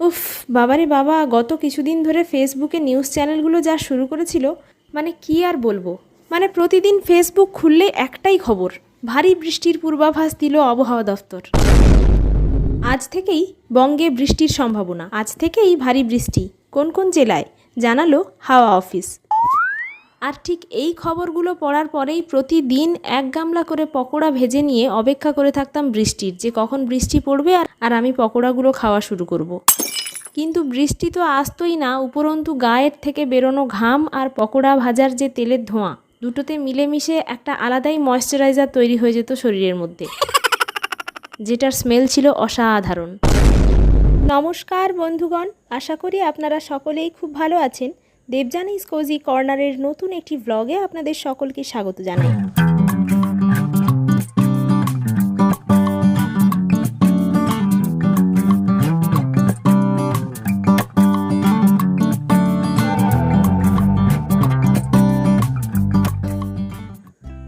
উফ, বাবারে বাবা, গত কিছুদিন ধরে ফেসবুকে নিউজ চ্যানেলগুলো যা শুরু করেছিল মানে কি আর বলব? মানে প্রতিদিন ফেসবুক খুললে একটাই খবর, ভারী বৃষ্টির পূর্বাভাস দিল আবহাওয়া দফতর। আজ থেকেই বঙ্গে বৃষ্টির সম্ভাবনা, আজ থেকেই ভারী বৃষ্টি, কোন কোন জেলায়? জানালো হাওয়া অফিস। আর ঠিক এই খবরগুলো পড়ার পরেই প্রতিদিন এক গামলা করে পকোড়া ভেজে নিয়ে অপেক্ষা করে থাকতাম বৃষ্টির, যে কখন বৃষ্টি পড়বে আর আমি পকোড়াগুলো খাওয়া শুরু করব। কিন্তু বৃষ্টি তো আসতোই না, উপরন্তু গায়ের থেকে বেরোনো ঘাম আর পকোড়া ভাজার যে তেলের ধোঁয়া, দুটোতে মিলেমিশে একটা আলাদাই ময়শ্চারাইজার তৈরি হয়ে যেত শরীরের মধ্যে। যেটার স্মেল ছিল অসাধারণ। নমস্কার বন্ধুগণ, আশা করি আপনারা সকলেই খুব ভালো আছেন। দেবজানি স্কোজি কর্নারের নতুন একটি ব্লগে আপনাদের সকলকে স্বাগত জানাই।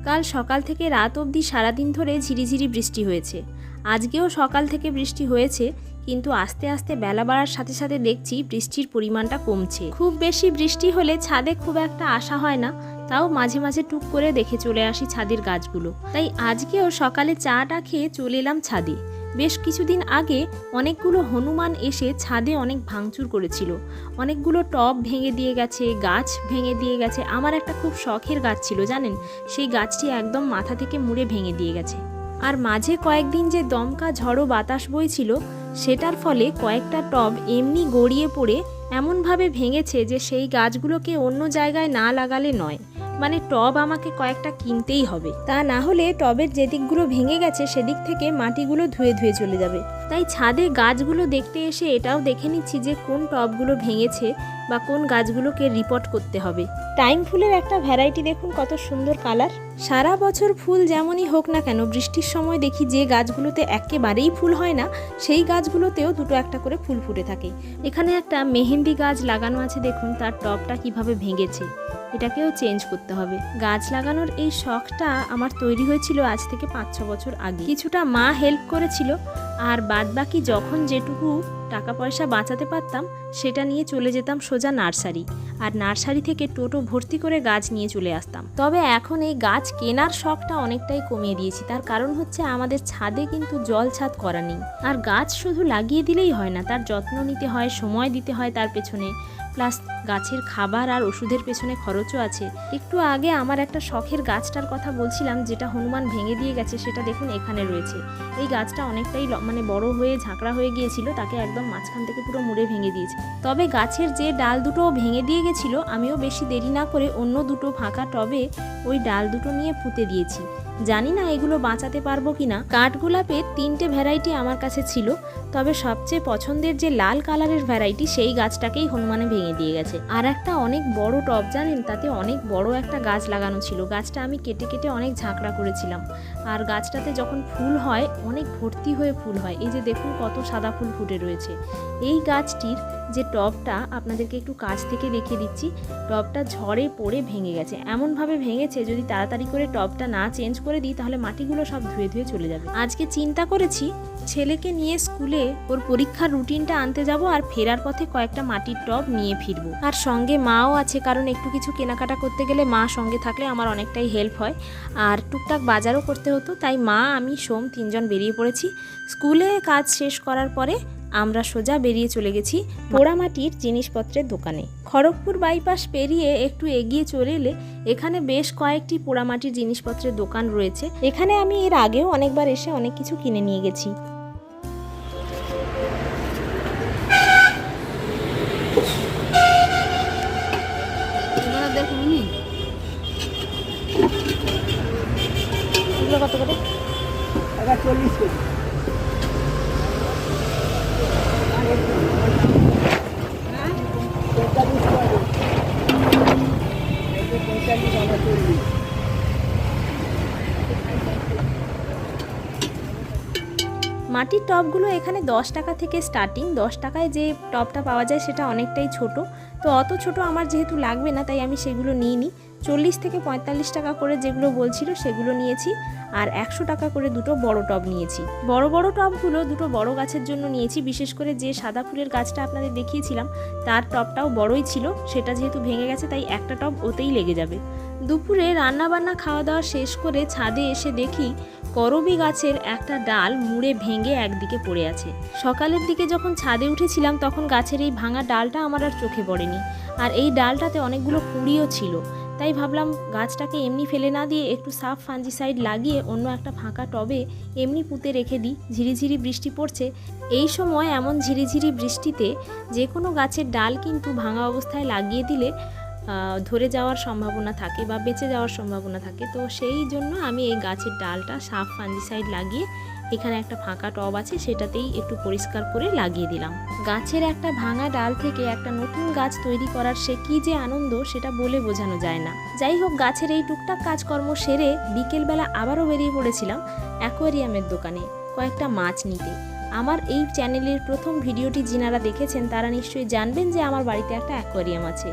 কাল সকাল থেকে রাত অবধি সারাদিন ধরে ঝিরিঝিরি বৃষ্টি হয়েছে। আজকেও সকাল থেকে বৃষ্টি হয়েছে। কিন্তু আস্তে আস্তে বেলা বাড়ার সাথে সাথে দেখছি বৃষ্টির পরিমাণটা কমছে। খুব বেশি বৃষ্টি হলে ছাদে খুব একটা আশা হয় না, তাও মাঝে মাঝে টুক করে দেখে চলে আসি ছাদের গাছগুলো। তাই আজকেও সকালে চাটা খেয়ে চলে এলাম ছাদে। বেশ কিছুদিন আগে অনেকগুলো হনুমান এসে ছাদে অনেক ভাঙচুর করেছিল। অনেকগুলো টব ভেঙে দিয়ে গেছে, গাছ ভেঙে দিয়ে গেছে। আমার একটা খুব শখের গাছ ছিল, জানেন? সেই গাছটি একদম মাথা থেকে মুড়ে ভেঙে দিয়ে গেছে। আর মাঝে কয়েকদিন যে দমকা ঝড়ো বাতাস বইছিল সেটার ফলে কয়েকটা টব এমনি গড়িয়ে পড়ে এমনভাবে ভেঙেছে যে সেই গাছগুলোকে অন্য জায়গায় না লাগালে নয়। মানে টব আমাকে কয়েকটা কিনতেই হবে। তা না হলে টবের যে দিকগুলো ভেঙে গেছে সেদিক থেকে মাটিগুলো ধুয়ে ধুয়ে চলে যাবে। তাই ছাদে গাছগুলো দেখতে এসে এটাও দেখে নিচ্ছি যে কোন টবগুলো ভেঙেছে বা কোন গাছগুলোকে রিপোর্ট করতে হবে। টাইম ফুলের একটা ভ্যারাইটি দেখুন কত সুন্দর কালার সারা বছর ফুল যেমনই হোক না কেন বৃষ্টির সময় দেখি যে গাছগুলোতে একেবারেই ফুল হয় না সেই গাছগুলোতেও দুটো একটা করে ফুল ফুটে থাকে। এখানে একটা মেহেন্দি গাছ লাগানো আছে দেখুন তার টবটা কীভাবে ভেঙেছে। এটাকেও চেঞ্জ করতে হবে। গাছ লাগানোর এই শখটা আমার তৈরি হয়েছিল আজ থেকে পাঁচ ছ বছর আগে। কিছুটা মা হেল্প করেছিল, আর বাদ বাকি যখন যেটুকু টাকা পয়সা বাঁচাতে পারতাম, সেটা নিয়ে চলে যেতাম সোজা নার্সারি। আর নার্সারি থেকে টোটো ভর্তি করে গাছ নিয়ে চলে আসতাম। তবে এখন এই গাছ কেনার শখটা অনেকটাই কমিয়ে দিয়েছি। তার কারণ হচ্ছে আমাদের ছাদে কিন্তু জল ছাদ করা নেই। আর গাছ শুধু লাগিয়ে দিলেই হয় না, তার যত্ন নিতে হয়, সময় দিতে হয় তার পেছনে। প্লাস গাছের খাবার আর ওষুধের পেছনে খরচও আছে। একটু আগে আমার একটা শখের গাছটার কথা বলছিলাম, যেটা হনুমান ভেঙে দিয়ে গেছে, সেটা দেখুন এখানে রয়েছে। এই গাছটা অনেকটাই মানে বড় হয়ে ঝাঁকড়া হয়ে গিয়েছিল, তাকে একদম মাঝখান থেকে পুরো মুড়ে ভেঙে দিয়েছে। তবে গাছের যে ডাল দুটো ভেঙে দিয়ে গেছিল, আমিও বেশি দেরি না করে অন্য দুটো ফাঁকা টবে ওই ডাল দুটো নিয়ে পুঁতে দিয়েছি। জানি না এগুলো বাঁচাতে পারব কিনা। কাঠগোলাপের তিনটে ভ্যারাইটি আমার কাছে ছিল, তবে সবচেয়ে পছন্দের যে লাল কালারের ভ্যারাইটি সেই গাছটাকেই হনুমানে ভেঙে দিয়ে গেছে। আর একটা অনেক বড় টব, জানেন? তাতে অনেক বড় একটা গাছ লাগানো ছিল। গাছটা আমি কেটে কেটে অনেক ঝাঁকড়া করেছিলাম। আর গাছটাতে যখন ফুল হয়, অনেক ভর্তি হয়ে ফুল হয়। এই যে দেখুন কত সাদা ফুল ফুটে রয়েছে। এই গাছটির যে টবটা আপনাদেরকে একটু কাছ থেকে দেখিয়ে দিচ্ছি, টবটা ঝড়ে পড়ে ভেঙে গেছে। এমনভাবে ভেঙেছে, যদি তাড়াতাড়ি করে টবটা না চেঞ্জ করে দিই, তাহলে মাটিগুলো সব ধুয়ে ধুয়ে চলে যাবে। আজকে চিন্তা করেছি, ছেলেকে নিয়ে স্কুলে ওর পরীক্ষার রুটিনটা আনতে যাব আর ফেরার পথে কয়েকটা মাটির টব নিয়ে ফিরবো। আর সঙ্গে মাও আছে, কারণ একটু কিছু কেনাকাটা করতে গেলে মা সঙ্গে থাকলে আমার অনেকটাই হেল্প হয়। আর টুকটাক বাজারও করতে হতো, তাই মা, আমি, সোম তিনজন বেরিয়ে পড়েছি। স্কুলে কাজ শেষ করার পরে আমরা সোজা বেরিয়ে চলে গেছি পোড়ামাটির জিনিসপত্রের দোকানে। খড়গপুর বাইপাস পেরিয়ে একটু এগিয়ে চলে এলে এখানে বেশ কয়েকটি পোড়ামাটির জিনিসপত্রের দোকান রয়েছে। এখানে আমি এর আগেও অনেকবার এসে অনেক কিছু কিনে নিয়ে গেছি। মাটির টবগুলো এখানে দশ টাকা থেকে স্টার্টিং দশ টাকায় যে টবটা পাওয়া যায় সেটা অনেকটাই ছোট। তো অত ছোট আমার যেহেতু লাগবে না, তাই আমি সেগুলো নিইনি। চল্লিশ থেকে পঁয়তাল্লিশ টাকা করে যেগুলো বলছিল সেগুলো নিয়েছি আর একশো টাকা করে দুটো বড় টব নিয়েছি। বড় বড় টবগুলো দুটো বড় গাছের জন্য নিয়েছি, বিশেষ করে যে সাদা ফুলের গাছটা আপনাদের দেখিয়েছিলাম, তার টবটাও বড়ই ছিল, সেটা যেহেতু ভেঙে গেছে তাই একটা টব ওতেই লেগে যাবে। দুপুরে রান্নাবান্না খাওয়া দাওয়া শেষ করে ছাদে এসে দেখি করবি গাছের একটা ডাল মুড়ে ভেঙে একদিকে পড়ে আছে। সকালের দিকে যখন ছাদে উঠেছিলাম, তখন গাছের এই ভাঙা ডালটা আমার আর চোখে পড়েনি। আর এই ডালটাতে অনেকগুলো কুড়িও ছিল। তাই ভাবলাম গাছটাকে এমনি ফেলে না দিয়ে একটু সাফ ফাঞ্জিসাইড লাগিয়ে অন্য একটা ফাঁকা টবে এমনি পুঁতে রেখে দিই। ঝিরিঝিরি বৃষ্টি পড়ছে। এই সময় এমন ঝিরিঝিরি বৃষ্টিতে যে কোনো গাছের ডাল কিন্তু ভাঙা অবস্থায় লাগিয়ে দিলে ধরে যাওয়ার সম্ভাবনা থাকে বা বেঁচে যাওয়ার সম্ভাবনা থাকে। তো সেই জন্য আমি এই গাছের ডালটা সাফ ফাঞ্জিসাইড লাগিয়ে এখানে একটা ফাঁকা টব আছে, সেটাতেই একটু পরিষ্কার করে লাগিয়ে দিলাম। গাছের একটা ভাঙা ডাল থেকে একটা নতুন গাছ তৈরি করার সে কী যে আনন্দ, সেটা বলে বোঝানো যায় না। যাই হোক, গাছের এই টুকটাক কাজকর্ম সেরে বিকেলবেলা আবারও বেরিয়ে পড়েছিলাম অ্যাকোয়ারিয়ামের দোকানে কয়েকটা মাছ নিতে। আমার এই চ্যানেলের প্রথম ভিডিওটি যিনারা দেখেছেন, তারা নিশ্চয়ই জানবেন যে আমার বাড়িতে একটা অ্যাকোয়ারিয়াম আছে।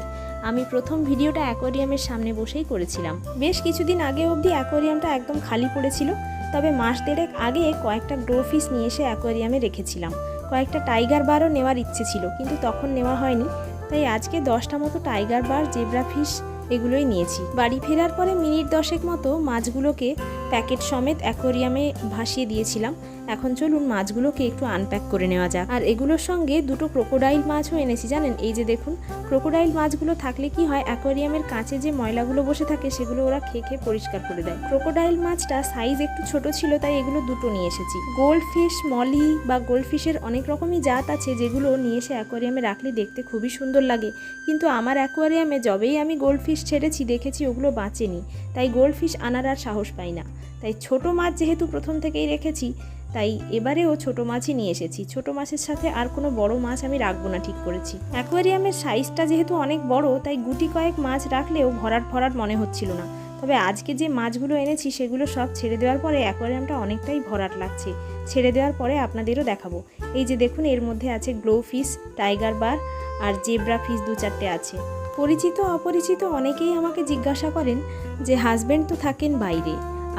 আমি প্রথম ভিডিওটা অ্যাকোয়ারিয়ামের সামনে বসেই করেছিলাম। বেশ কিছুদিন আগে অবধি অ্যাকোয়ারিয়ামটা একদম খালি পড়েছিল, তবে মাস দেড়েক আগে কয়েকটা গ্রো গ্রোফিস নিয়ে এসে অ্যাকোয়ারিয়ামে রেখেছিলাম। কয়েকটা টাইগার বারও নেওয়ার ইচ্ছে ছিল, কিন্তু তখন নেওয়া হয়নি, তাই আজকে দশটা মতো টাইগার বার, জেব্রা ফিশ এগুলোই নিয়েছি। বাড়ি ফেরার পরে মিনিট দশেক মতো মাছগুলোকে প্যাকেট সমেত অ্যাকোয়ারিয়ামে ভাসিয়ে দিয়েছিলাম। এখন চলুন মাছগুলোকে একটু আনপ্যাক করে নেওয়া যাক। আর এগুলোর সঙ্গে দুটো ক্রোকোডাইল মাছও এনেছি, জানেন? এই যে দেখুন ক্রোকোডাইল মাছগুলো থাকলে কি হয় অ্যাকোয়ারিয়ামের কাছে যে ময়লাগুলো বসে থাকে, সেগুলো ওরা খেয়ে খেয়ে পরিষ্কার করে দেয়। ক্রোকোডাইল মাছটা সাইজ একটু ছোট ছিল, তাই এগুলো দুটো নিয়ে এসেছি। গোল্ড ফিশ মলি বা গোল্ড ফিশের অনেক রকমই জাত আছে, যেগুলো নিয়ে এসে অ্যাকোয়ারিয়ামে রাখলে দেখতে খুবই সুন্দর লাগে। কিন্তু আমার অ্যাকোয়ারিয়ামে যবেই আমি গোল্ড ফিশ ছেড়েছি, দেখেছি ওগুলো বাঁচেনি। তাই গোল্ড ফিশ আনার আর সাহস পাই না। তাই ছোট মাছ যেহেতু প্রথম থেকেই রেখেছি তাই এবারেও ছোট মাছই নিয়ে এসেছি। ছোট মাছের সাথে আর কোনো বড় মাছ আমি রাখব না ঠিক করেছি। অ্যাকোয়ারিয়ামের সাইজটা যেহেতু অনেক বড়, তাই গুটি কয়েক মাছ রাখলেও ভরাট ভরাট মনে হচ্ছিল না। তবে আজকে যে মাছগুলো এনেছি, সেগুলো সব ছেড়ে দেওয়ার পরে অ্যাকোয়ারিয়ামটা অনেকটাই ভরাট লাগছে। ছেড়ে দেওয়ার পরে আপনাদেরও দেখাবো। এই যে দেখুন, এর মধ্যে আছে গ্লো ফিশ টাইগার বার আর জেব্রা ফিশ দু চারটে আছে। পরিচিত, অপরিচিত অনেকেই আমাকে জিজ্ঞাসা করেন যে হাজব্যান্ড তো থাকেন বাইরে।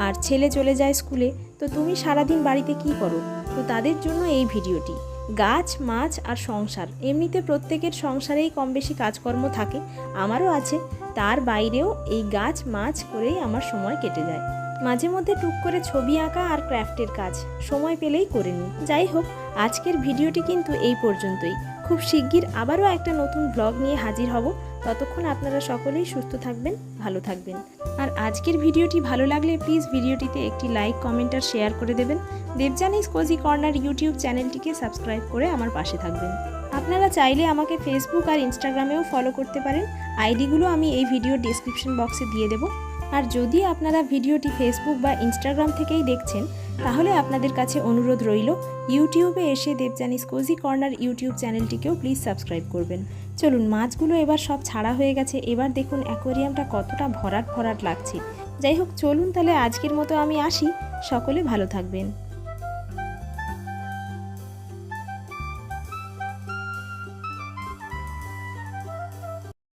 আর ছেলে চলে যায় স্কুলে তো তুমি সারাদিন বাড়িতে কি করো? তো তাদের জন্য এই ভিডিওটি। গাছ, মাছ আর সংসার। এমনিতে প্রত্যেকের সংসারেই কম বেশি কাজকর্ম থাকে, আমারও আছে। তার বাইরেও এই গাছ, মাছ করেই আমার সময় কেটে যায়। মাঝে মধ্যে টুক করে ছবি আঁকা আর ক্রাফটের কাজ। সময় পেলেই করে নিই। যাই হোক, আজকের ভিডিওটি কিন্তু এই পর্যন্তই। খুব শিগগির আবারও একটা নতুন ব্লগ নিয়ে হাজির হব। ততক্ষণ আপনারা সকলেই সুস্থ থাকবেন, ভালো থাকবেন। আর আজকের ভিডিওটি ভালো লাগলে প্লিজ ভিডিওটিতে একটি লাইক, কমেন্ট আর শেয়ার করে দেবেন। দেবজানিস কোজি কর্নার ইউটিউব চ্যানেলটিকে সাবস্ক্রাইব করে আমার পাশে থাকবেন। আপনারা চাইলে আমাকে ফেসবুক আর ইনস্টাগ্রামেও ফলো করতে পারেন। আইডিগুলো আমি এই ভিডিও ডিসক্রিপশন বক্সে দিয়ে দেবো। আর যদি আপনারা ভিডিওটি ফেসবুক বা ইনস্টাগ্রাম থেকেই দেখছেন, তাহলে আপনাদের কাছে অনুরোধ রইল, ইউটিউবে এসে দেবজানিস কোজি কর্নার ইউটিউব চ্যানেলটিকেও প্লিজ সাবস্ক্রাইব করবেন। চলুন, মাছগুলো এবার সব ছাড়া হয়ে গেছে। এবার দেখুন, অ্যাকোয়ারিয়ামটা কতটা ভরাট ভরাট লাগছে। যাই হোক, চলুন তাহলে আজকের মতো আমি আসি। সকলে ভালো থাকবেন।